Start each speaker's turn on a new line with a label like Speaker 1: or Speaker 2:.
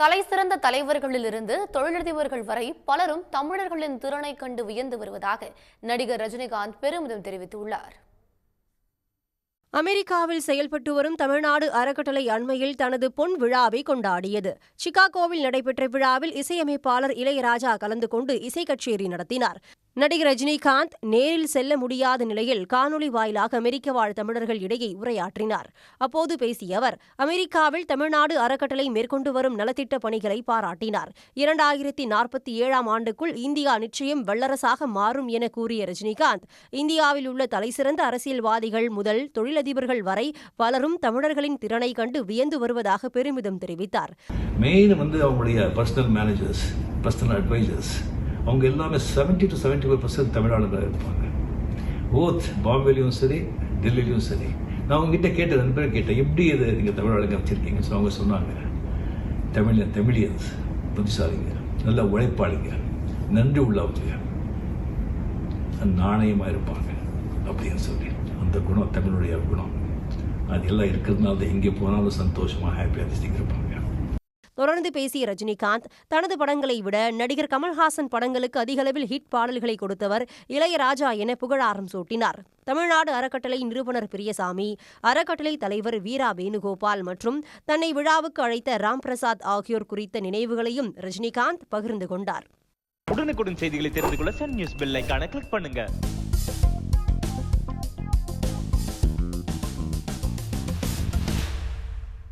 Speaker 1: தலை சிறந்த தலைவர்களிலிருந்து தொழிலதிபர்கள் வரை பலரும் தமிழர்களின் திறனை கண்டு வியந்து வருவதாக நடிகர் ரஜினிகாந்த் பெருமிதம் தெரிவித்துள்ளார்.
Speaker 2: அமெரிக்காவில் செயல்பட்டு வரும் தமிழ்நாடு அறக்கட்டளை அண்மையில் தனது பொன் விழாவை கொண்டாடியது. சிகாகோவில் நடைபெற்ற விழாவில் இசையமைப்பாளர் இளையராஜா கலந்து கொண்டு இசை கச்சேரி நடத்தினார். நடிகர் ரஜினிகாந்த் நேரில் செல்ல முடியாத நிலையில் காணொலி வாயிலாக அமெரிக்க வாழ் தமிழர்கள் இடையே உரையாற்றினார். அப்போது பேசிய அவர் அமெரிக்காவில் தமிழ்நாடு அறக்கட்டளை மேற்கொண்டு வரும் நலத்திட்ட பணிகளை பாராட்டினார். இரண்டாயிரத்தி நாற்பத்தி ஏழாம் ஆண்டுக்குள் இந்தியா நிச்சயம் வல்லரசாக மாறும் என கூறிய ரஜினிகாந்த் இந்தியாவில் உள்ள தலைசிறந்த அரசியல்வாதிகள் முதல் தொழிலதிபர்கள் வரை பலரும் தமிழர்களின் திறனை கண்டு வியந்து வருவதாக பெருமிதம் தெரிவித்தார்.
Speaker 3: மெயின் வந்து அவங்களுடைய பர்சனல் மேனேஜர்ஸ் பர்சனல் அட்வைசர்ஸ் அவங்க எல்லாமே 70 டு 75% ஃபைவ் பர்சன்ட் தமிழ்நாடுல இருப்பாங்க. ஓத் பாம்பேலையும் சரி டெல்லிலையும் சரி. நான் அவங்ககிட்ட கேட்ட ரெண்டு பேரும் கேட்டேன் எப்படி இது நீங்கள் தமிழ்நாடுங்க வச்சுருக்கீங்க ஸோ அவங்க சொன்னாங்க. தமிழ் தமிழியன்ஸ் புத்திசாலிங்க நல்ல உழைப்பாளிங்க நன்றி உள்ளவங்க. நாணயமாக இருப்பாங்க அப்படின்னு சொல்லி. அந்த குணம் தமிழுடைய குணம். அது எல்லாம் இருக்கிறதுனால தான் எங்கே போனாலும் சந்தோஷமாக ஹாப்பியாக இருப்பாங்க
Speaker 2: தொடர்ந்து பேசிய ரஜினிகாந்த் தனது படங்களை விட நடிகர் கமல்ஹாசன் படங்களுக்கு அதிகளவில் ஹிட் பாடல்களை கொடுத்தவர் இளையராஜா என புகழாரம் சூட்டினார். தமிழ்நாடு அறக்கட்டளை நிறுவனர் பிரியசாமி அறக்கட்டளை தலைவர் வீரா வேணுகோபால் மற்றும் தன்னை விழாவுக்கு அழைத்த ராம் பிரசாத் ஆகியோர் குறித்த நினைவுகளையும் ரஜினிகாந்த் பகிர்ந்து கொண்டார்.
Speaker 4: உடனுக்குடன் செய்திகளை தெரிந்து கொள்ள சன் நியூஸ் பெல் கிளிக் பண்ணுங்க.